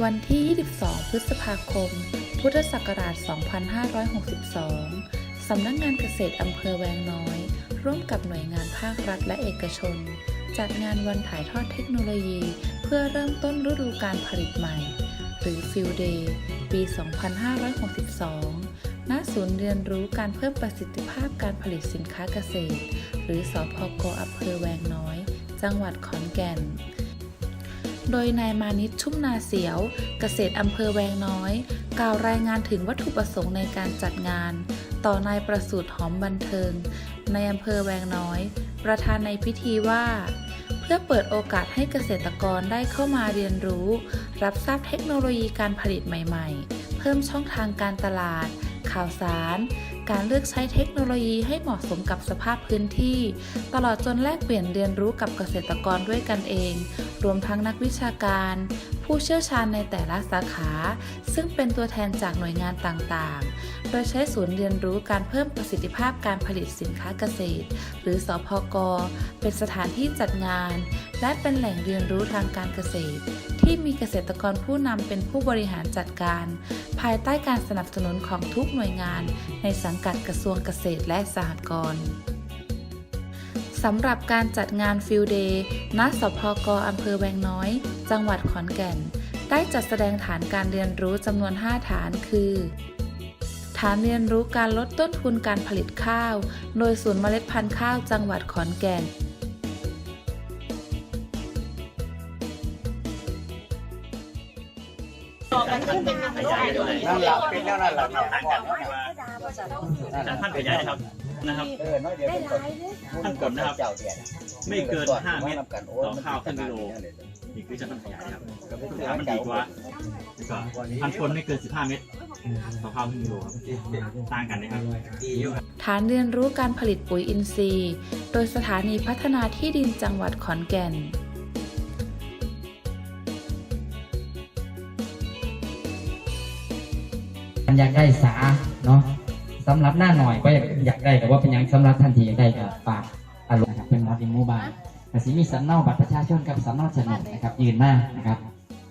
วันที่ 22 พฤษภาคม พุทธศักราช 2562 สำนักงานเกษตรอำเภอแวงน้อย ร่วมกับหน่วยงานภาครัฐและเอกชน จัดงานวันถ่ายทอดเทคโนโลยี เพื่อเริ่มต้นฤดูการผลิตใหม่ หรือ Field Day ปี 2562 ณ ศูนย์เรียนรู้การเพิ่มประสิทธิภาพการผลิตสินค้าเกษตร หรือสพกอำเภอแวงน้อย จังหวัดขอนแก่น โดยนายมานิตชุ่มนาเสียว เกษตรอำเภอแวงน้อย กล่าวรายงานถึงวัตถุประสงค์ในการจัดงาน ต่อนายประสูตรหอมบันเทิง ในอำเภอแวงน้อย ประธานในพิธีว่า เพื่อเปิดโอกาสให้เกษตรกรได้เข้ามาเรียนรู้ รับทราบเทคโนโลยีการผลิตใหม่ๆ เพิ่มช่องทางการตลาด ข่าวสารการเลือกใช้เทคโนโลยีให้เหมาะสมกับสภาพพื้นที่ ตลอดจนแลกเปลี่ยนเรียนรู้กับเกษตรกรด้วยกันเอง รวมทั้งนักวิชาการ ผู้เชี่ยวชาญในแต่ละสาขา ซึ่งเป็นตัวแทนจากหน่วยงานต่างๆ โดยใช้ศูนย์เรียนรู้การเพิ่มประสิทธิภาพการผลิตสินค้าเกษตร หรือสพกเป็นสถานที่จัดงาน และเป็นแหล่งเรียนรู้ทางการเกษตร ที่มีเกษตรกรผู้นำเป็นผู้บริหารจัดการ ภายใต้การสนับสนุนของทุกหน่วยงาน ในสังกัดกระทรวงเกษตรและสหกรณ์ สำหรับการจัดงานฟิลเดย์ณสพกอำเภอแวงน้อย จังหวัดขอนแก่น ได้จัดแสดงฐานการเรียนรู้จำนวน 5 ฐานคือ ฐานเรียนรู้การลดต้นทุนการผลิตข้าว โดยศูนย์เมล็ดพันธุ์ข้าวจังหวัดขอนแก่นนั่นหลับเป็นแล้วนั่นหลับเนี่ยท่านขยายนะครับ นะครับ เออน้อยเดียวเป็นคนท่านกดนะครับเจ้าเดียดไม่เกินห้าเมตรต่ต่อข้าวครึ่งกิโล นี่คือจะท่านขยายนะครับสุดท้ายมันดีกว่าดีกว่าพันคนไม่เกิน 15 เมตรต่อข้าวครึ่งกิโลครับต่างกันนะครับ ฐานเรียนรู้การผลิตปุ๋ยอินทรีย์ โดยสถานีพัฒนาที่ดินจังหวัดขอนแก่นมันอยากได้สาเนาะ สำหรับหน้าหน่อยก็อยากอยากได้แต่ว่าเป็นหยังสำหรับทันทีอยากได้ก็ฝากอารมณ์นะครับเป็นรับอินโมบายแต่สิมีสำเนาบัตรประชาชนกับสำเนาโฉนดนะครับยืนมากนะครับ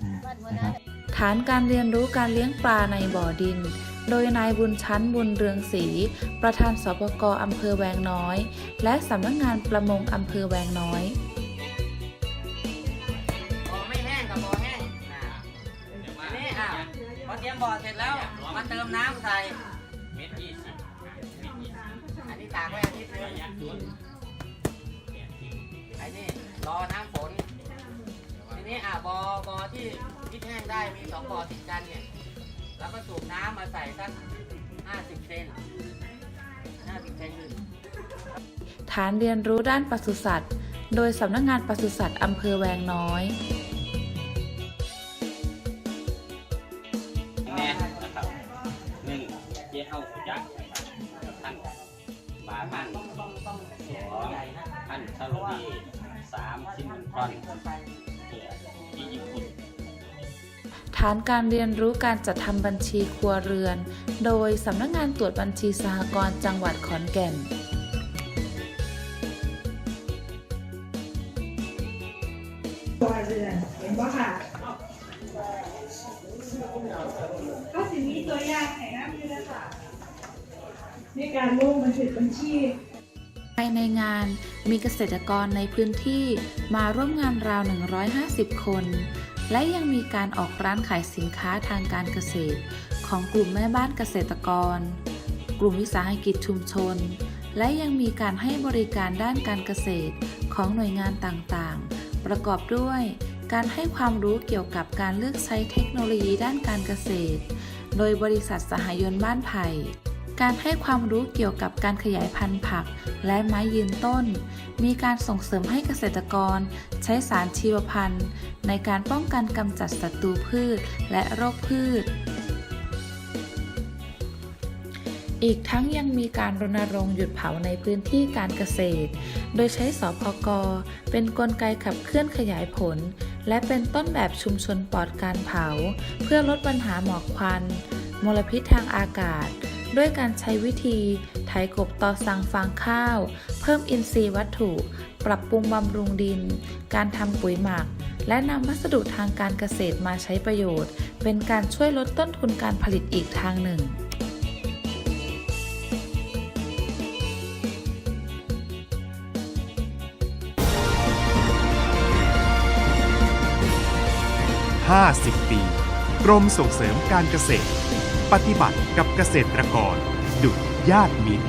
อ่านะครับฐานการเรียนรู้การเลี้ยงปลาในบ่อดิน โดยนายบุญชั้นบุญเรืองศรีประธานสปกอำเภอแวงน้อย และสำนักงานประมงอำเภอแวงน้อยบ่อไม่แห้งกับบ่อแห้งอ่าอันนี้อะพอเตรียมบ่อเสร็จแล้วมาเติมน้ำใส่เม็ดยี่สิบอันนี้ ตากไว้อาทิตย์หนึงอันนี้รอน้ำฝน ทีนี้อะบ่อบ่อที่ที่แห้งได้มีสองบ่อติดกันเนี่ย แล้วก็สูบน้ำมาใส่สักห้าสิบเซนห้าสิบเซนคือฐานเรียนรู้ด้านปศุสัตว์ โดยสำนักงานปศุสัตว์อำเภอแวงน้อยแน่นะครับหนึ่งเจ๊เข้ายักษ์ท่านบามันสองท่านชาโลดีสามชิมมันทอนเพื่อที่ญี่ปุ่นฐานการเรียนรู้การจัดทำบัญชีครัวเรือน โดยสำนักงานตรวจบัญชีสหกรณ์จังหวัดขอนแก่นตัวเรือนเห็นบ่ค่ะก็สิมีตัวอย่างให้น้ำอยู่แล้วค่ะ ในการลงบันทึกบัญชีภายในงานมีเกษตรกรในพื้นที่มาร่วมงานราว 150 คน และยังมีการออกร้านขายสินค้าทางการเกษตร ของกลุ่มแม่บ้านเกษตรกร กลุ่มวิสาหกิจชุมชน และยังมีการให้บริการด้านการเกษตรของหน่วยงานต่างๆ ประกอบด้วยการให้ความรู้เกี่ยวกับการเลือกใช้เทคโนโลยีด้านการเกษตร โดยบริษัทสหยนต์บ้านไผ่ การให้ความรู้เกี่ยวกับการขยายพันธุ์ผักและไม้ยืนต้น มีการส่งเสริมให้เกษตรกร ใช้สารชีวพันธุ์ ในการป้องกันกำจัดศัตรูพืชและโรคพืช อีกทั้งยังมีการรณรงค์หยุดเผาในพื้นที่การเกษตร โดยใช้สพก เป็นนกลไกขับเคลื่อนขยายผล และเป็นต้นแบบชุมชนปลอดการเผา เพื่อลดปัญหาหมอกควัน มลพิษทางอากาศ ด้วยการใช้วิธีไถกบต่อสังฟางข้าว เพิ่มอินทรีย์วัตถุ ปรับปรุงบำรุงดิน การทำปุ๋ยหมัก และนำวัสดุทางการเกษตรมาใช้ประโยชน์ เป็นการช่วยลดต้นทุนการผลิตอีกทางหนึ่ง50 ปี กรมส่งเสริมการเกษตร ปฏิบัติกับเกษตรกร ดุจญาติมิตร